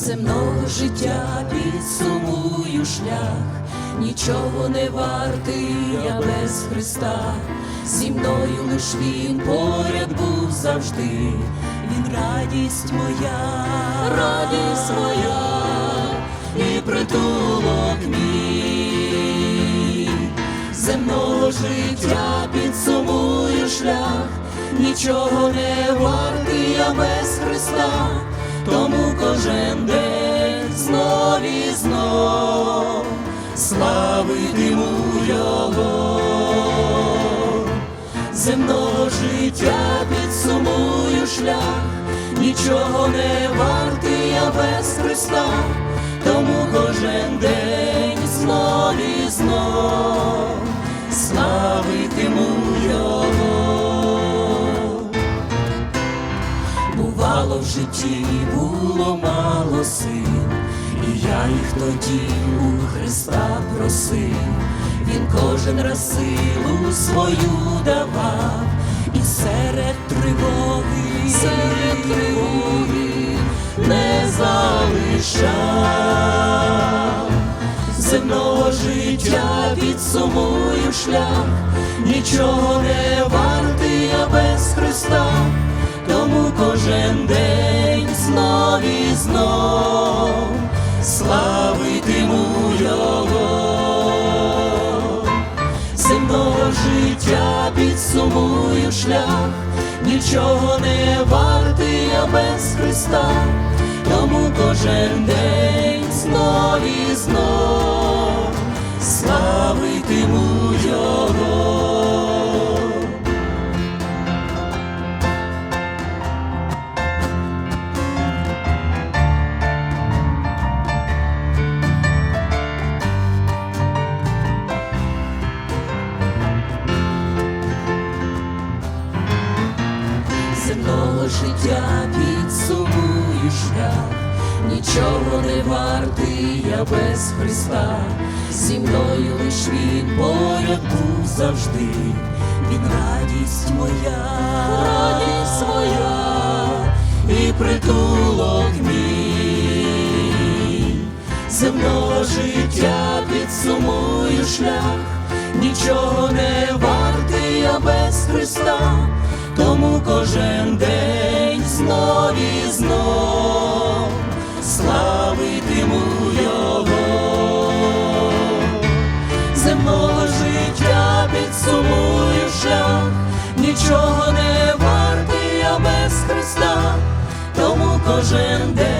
земного життя підсумую шлях, нічого не вартий я без Христа, зі мною лиш він поряд був завжди, він радість моя, радість моя і притулок мій, земного життя підсумую шлях, нічого не вартий я без Христа, тому кожен день знов і знов. Славитиму Його. Земного життя підсумую шлях, нічого не вартий я без Христа, тому кожен день Бувало в житті, було мало сил, і я їх тоді у Христа просив, Він кожен раз силу свою давав, і серед тривоги, серед тривоги не залишав. Земного життя підсумую шлях, нічого не вартий я без Христа, тому кожен день знов і знов славитиму Його. Земного життя підсумую шлях, нічого не вартий я без Христа, тому кожен день знов і знов життя підсумую шлях, нічого не вартий я без Христа, зі мною лиш він поряд був завжди, він радість моя, радість моя і притулок мій, земного життя підсумую шлях, нічого не вартий я без Христа. Тому кожен день знов і знов славитиму Його земного життя підсумую шлях, нічого не вартий я без Христа, тому кожен день.